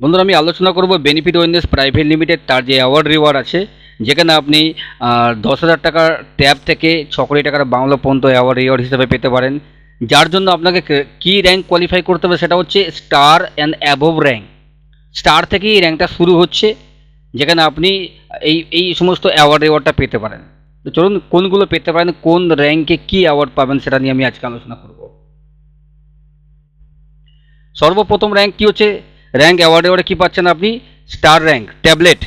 বন্ধুরা, আমি আলোচনা করব বেনিফিট ওয়েলনেস প্রাইভেট লিমিটেড তার যে অ্যাওয়ার্ড রিওয়ার্ড আছে, যেখানে আপনি দশ হাজার টাকার ট্যাব থেকে ছ কোটি টাকার বাংলা পর্যন্ত অ্যাওয়ার্ড রিওয়ার্ড হিসেবে পেতে পারেন। যার জন্য আপনাকে কে- র্যাঙ্ক কোয়ালিফাই করতে হবে সেটা হচ্ছে star and above rank star থেকেই র্যাঙ্কটা শুরু হচ্ছে, যেখানে আপনি এই এই সমস্ত অ্যাওয়ার্ড রিওয়ার্ডটা পেতে পারেন। তো চলুন, কোনগুলো পেতে পারেন, কোন র্যাঙ্কে কি অ্যাওয়ার্ড পাবেন সেটা নিয়ে আমি আজকে আলোচনা করব। সর্বপ্রথম র্যাঙ্ক কি হচ্ছে? র্যাঙ্ক অ্যাওয়ার্ড অ্যাওয়ার্ডে কী পাচ্ছেন আপনি? স্টার র্যাঙ্ক ট্যাবলেট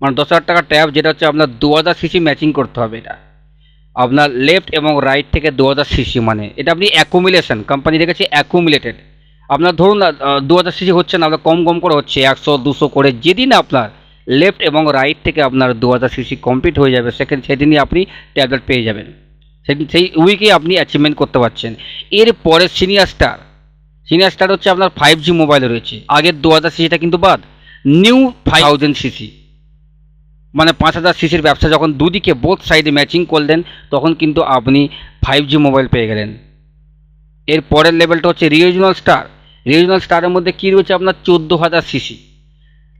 মানে দশ হাজার টাকার ট্যাব যেটা হচ্ছে আপনার দু হাজার সিসি ম্যাচিং করতে হবে এটা। আপনার লেফট এবং রাইট থেকে দু হাজার সিসি মানে। এটা আপনি অ্যাকুমুলেশন কোম্পানি রেখেছে অ্যাকুমুলেটেড আপনার ধরুন দু হাজার সিসি হচ্ছে না, আপনার কম কম করে হচ্ছে, একশো, দুশো করে। যেদিন আপনার লেফট এবং রাইট থেকে আপনার দু হাজার সিসি কমপ্লিট হয়ে যাবে, সেখানে, সেদিনই আপনি ট্যাবলেট পেয়ে যাবেন। সেদিন সেই উইকেই আপনি অ্যাচিভমেন্ট করতে পারছেন। এরপরে সিনিয়র স্টার সিনিয়র স্টার হচ্ছে আপনার ফাইভ জি মোবাইল রয়েছে। আগের দু হাজার সিসিটা কিন্তু বাদ। নিউ ফাইভ থাউজেন্ড সিসি মানে পাঁচ হাজার সিসির ব্যবসা যখন দুদিকে বোথ সাইডে ম্যাচিং করলেন, তখন কিন্তু আপনি ফাইভ জি মোবাইল পেয়ে গেলেন। এর পরের লেভেলটা হচ্ছে রিজিওনাল স্টার রিজিওনাল স্টারের মধ্যে কী রয়েছে আপনার? চোদ্দ হাজার সিসি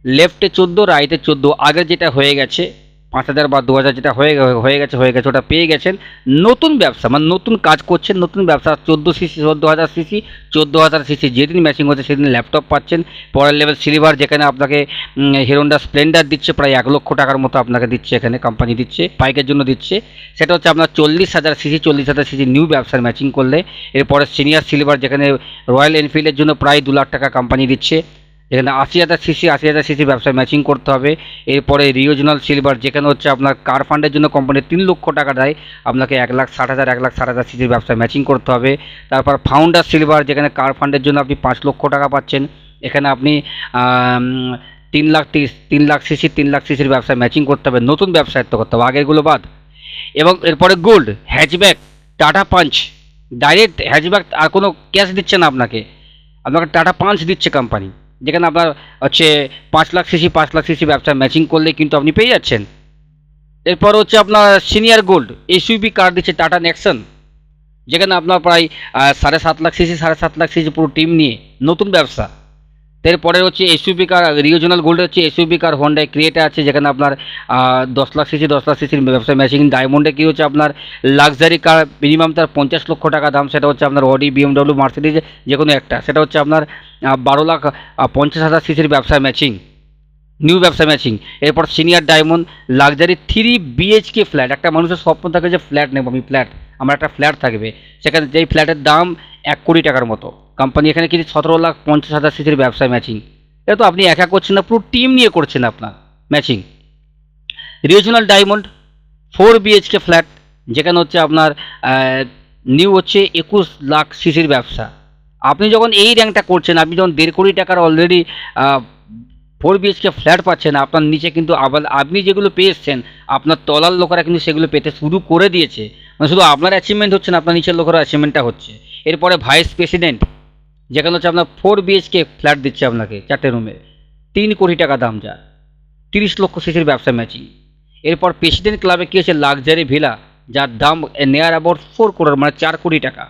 লেফটে চোদ্দ রাইটে চোদ্দ। আগে যেটা হয়ে গেছে পাঁচ হাজার বা দু হাজার যেটা হয়ে হয়ে গেছে হয়ে গেছে, ওটা পেয়ে গেছেন। নতুন ব্যবসা মানে নতুন কাজ করছেন, নতুন ব্যবসা, চোদ্দ সিসি, চোদ্দ হাজার সিসি, চোদ্দ হাজার সিসি, যেদিন ম্যাচিং হচ্ছে সেদিন ল্যাপটপ পাচ্ছেন। পরের লেভেল সিলভার যেখানে আপনাকে হিরোন্ডা স্প্লেন্ডার দিচ্ছে, প্রায় এক লক্ষ টাকার মতো আপনাকে দিচ্ছে এখানে কোম্পানি দিচ্ছে, বাইকের জন্য দিচ্ছে। সেটা হচ্ছে আপনার চল্লিশ হাজার সিসি, চল্লিশ হাজার সিসি নিউ ব্যবসার ম্যাচিং করলে। এরপরে সিনিয়র সিলভার যেখানে রয়্যাল এনফিল্ডের জন্য প্রায় দু লাখ টাকা কোম্পানি দিচ্ছে। এখানে আশি হাজার সিসি, আশি হাজার সিসি ব্যবসায় ম্যাচিং করতে হবে। এরপরে রিওজনাল সিলভার যেখানে হচ্ছে আপনার কার ফান্ডের জন্য কোম্পানি তিন লক্ষ টাকা দেয়। আপনাকে এক লাখ ষাট হাজার, এক লাখ ষাট হাজার সিসির ব্যবসায় ম্যাচিং করতে হবে। তারপর ফাউন্ডার সিলভার যেখানে কার ফান্ডের জন্য আপনি পাঁচ লক্ষ টাকা পাচ্ছেন। এখানে আপনি তিন লাখ তিন লাখ সিসি, তিন লাখ সিসির ব্যবসায় ম্যাচিং করতে হবে। নতুন ব্যবসায়িত্ব করতে হবে, আগেরগুলো বাদ। এবং এরপরে gold hatchback Tata Punch direct hatchback আর কোনো ক্যাশ দিচ্ছে না আপনাকে। আপনাকে টাটা পাঞ্চ দিচ্ছে কোম্পানি যেখানে আপনার হচ্ছে পাঁচ লাখ সিসি, পাঁচ লাখ সিসি ব্যবসা ম্যাচিং করলে কিন্তু আপনি পেয়ে যাচ্ছেন। এরপর হচ্ছে আপনার সিনিয়র গোল্ড এসইউবি কার্ড দিচ্ছে টাটা নেক্সন যেখানে আপনার প্রায় সাড়ে সাত লাখ সিসি, সাড়ে সাত লাখ সিসি পুরো টিম নিয়ে নতুন ব্যবসা। এরপরে হচ্ছে এসইউবি কার রিওজনাল গোল্ড হচ্ছে এসইউবি কার হন্ডায় ক্রিয়েটা আছে, যেখানে আপনার দশ লাখ সিসি দশ লাখ সিসির ব্যবসা ম্যাচিং ডায়মন্ডে কী হচ্ছে আপনার লাক্সারি কার মিনিমাম তার পঞ্চাশ লক্ষ টাকা দাম, সেটা হচ্ছে আপনার অডি বিএমডব্লিউ মার্সিডিজ যে কোনো একটা। সেটা হচ্ছে আপনার বারো লাখ পঞ্চাশ হাজার সিসির ব্যবসা ম্যাচিং নিউ ব্যবসা ম্যাচিং এরপর senior diamond luxury three BHK flat একটা মানুষের স্বপ্ন থাকে যে ফ্ল্যাট নেব, আমি ফ্ল্যাট আমার একটা ফ্ল্যাট থাকবে। সেখানে যেই ফ্ল্যাটের দাম এক কোটি টাকার মতো। কোম্পানি এখানে কিন্তু সতেরো লাখ পঞ্চাশ হাজার সিসির ব্যবসায় ম্যাচিং এটা তো আপনি একা করছেন না, পুরো টিম নিয়ে করছেন আপনার matching regional diamond four BHK flat যেখানে হচ্ছে আপনার নিউ হচ্ছে একুশ লাখ সিসির ব্যবসা। আপনি যখন এই র্যাঙ্কটা করছেন, আপনি যখন দেড় কোটি টাকার অলরেডি ফোর বিএইচকে ফ্ল্যাট পাচ্ছেন, আপনার নিচে কিন্তু আবার আপনি যেগুলো পেয়ে এসছেন, আপনার তলার লোকেরা কিন্তু সেগুলো পেতে শুরু করে দিয়েছে। মানে শুধু আপনার অ্যাচিভমেন্ট হচ্ছে না, আপনার নিচের লোকেরও অ্যাচিভমেন্টটা হচ্ছে। এরপরে ভাইস প্রেসিডেন্ট যেখানে হচ্ছে আপনার ফোর বিএইচকে ফ্ল্যাট দিচ্ছে আপনাকে চারটে রুমে তিন কোটি টাকা দাম যা। তিরিশ লক্ষ সিসির ব্যবসা ম্যাচিং এরপর প্রেসিডেন্ট ক্লাবে কী হচ্ছে লাক্সারি ভিলা যার দাম নেয়ার অ্যাবাউট ফোর করোড় মানে চার কোটি টাকা।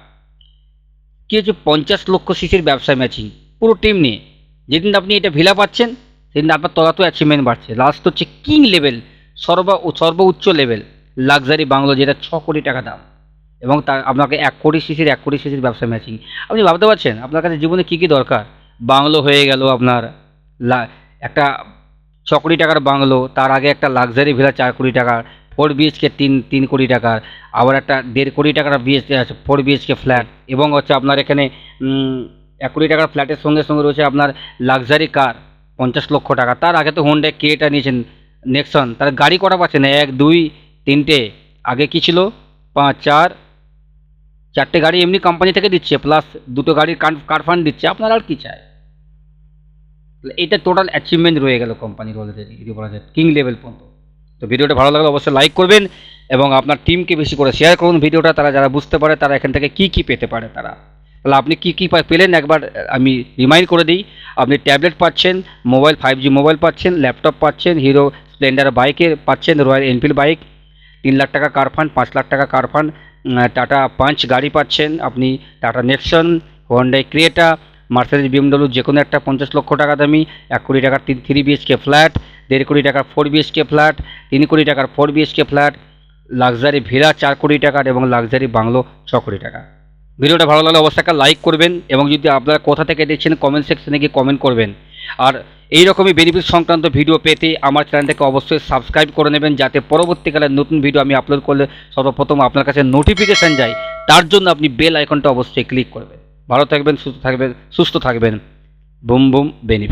কী হচ্ছে পঞ্চাশ লক্ষ সিসির ব্যবসা ম্যাচিং পুরো টিম নিয়ে। যেদিন আপনি এটা ভিলা পাচ্ছেন, সেদিন আপনার তলা তো অ্যাচিভমেন্ট বাড়ছে। লাস্ট হচ্ছে কিং লেভেল সর্ব, সর্বোচ্চ লেভেল লাক্সারি বাংলো যেটা ছ কোটি টাকা দাম। এবং তার, আপনাকে এক কোটি সিসির, এক কোটি সিসির ব্যবসা ম্যাচিং আপনি ভাবতে পারছেন, আপনার কাছে জীবনে কী কী দরকার? বাংলো হয়ে গেল আপনার, লা- একটা ছ কোটি টাকার বাংলো, তার আগে একটা লাক্সারি ভিলা চার কোটি টাকার ফোর বিএচকে তিন তিন কোটি টাকার, আবার একটা দেড় কোটি টাকার বিএইচ ফোর বিএচকে ফ্ল্যাট এবং হচ্ছে আপনার এখানে এক কোটি টাকার ফ্ল্যাটের সঙ্গে সঙ্গে রয়েছে আপনার লাক্সারি কার পঞ্চাশ লক্ষ টাকা। তার আগে তো হোন্ডা কেটা নিয়েছেন নেক্সন তার গাড়ি কটা পাচ্ছেন? এক, দুই, তিনটে। আগে কি ছিল? পাঁচ, চার চারটে গাড়ি এমনি কোম্পানি থেকে দিচ্ছে প্লাস দুটো গাড়ির কার ফান্ড দিচ্ছে, আপনার আর কি চায় এটা টোটাল অ্যাচিভমেন্ট রয়ে গেল কোম্পানির অলরেডি যদি বলা যায় কিং লেভেল পর্যন্ত। তো ভিডিওটা ভালো লাগলে অবশ্যই লাইক করবেন, এবং আপনার টিমকে বেশি করে শেয়ার করুন ভিডিওটা, তারা যারা বুঝতে পারে, তারা এখান থেকে কী কী পেতে পারে তারা। তাহলে আপনি কী কী পেলেন, একবার আমি রিমাইন্ড করে দিই। আপনি ট্যাবলেট পাচ্ছেন মোবাইল ফাইভ জি মোবাইল পাচ্ছেন ল্যাপটপ পাচ্ছেন হিরো স্প্লেন্ডার বাইকে পাচ্ছেন রয়্যাল এনফিল্ড বাইক তিন লাখ টাকা কার ফান্ড পাঁচ লাখ টাকা কার ফান্ড টাটা পাঞ্চ গাড়ি পাচ্ছেন। আপনি Tata Nexon Hyundai Creta Mercedes BMW যে কোনো একটা পঞ্চাশ লক্ষ টাকা দামি, এক কোটি টাকার তিন থ্রি বিএইচকে ফ্ল্যাট দেড় কোটি টাকার ফোর বিএইচকে ফ্ল্যাট তিন কোটি টাকার four BHK flat luxury villa চার কোটি টাকার এবং লাক্সারি বাংলো ছ কোটি টাকা। ভিডিওটা ভালো লাগলে অবশ্যই একটা লাইক করবেন এবং যদি আপনারা কোথা থেকে দেখছেন কমেন্ট সেকশনে গিয়ে কমেন্ট করবেন। আর এই রকমই বেনিফিট সংক্রান্ত ভিডিও পেতে আমার চ্যানেলটাকে অবশ্যই সাবস্ক্রাইব করে নেবেন, যাতে পরবর্তীকালে নতুন ভিডিও আমি আপলোড করলে সর্বপ্রথম আপনার কাছে নোটিফিকেশান যায়। তার জন্য আপনি বেল আইকনটা অবশ্যই ক্লিক করবেন। ভালো থাকবেন, সুস্থ থাকবেন সুস্থ থাকবেন। Boom boom benefit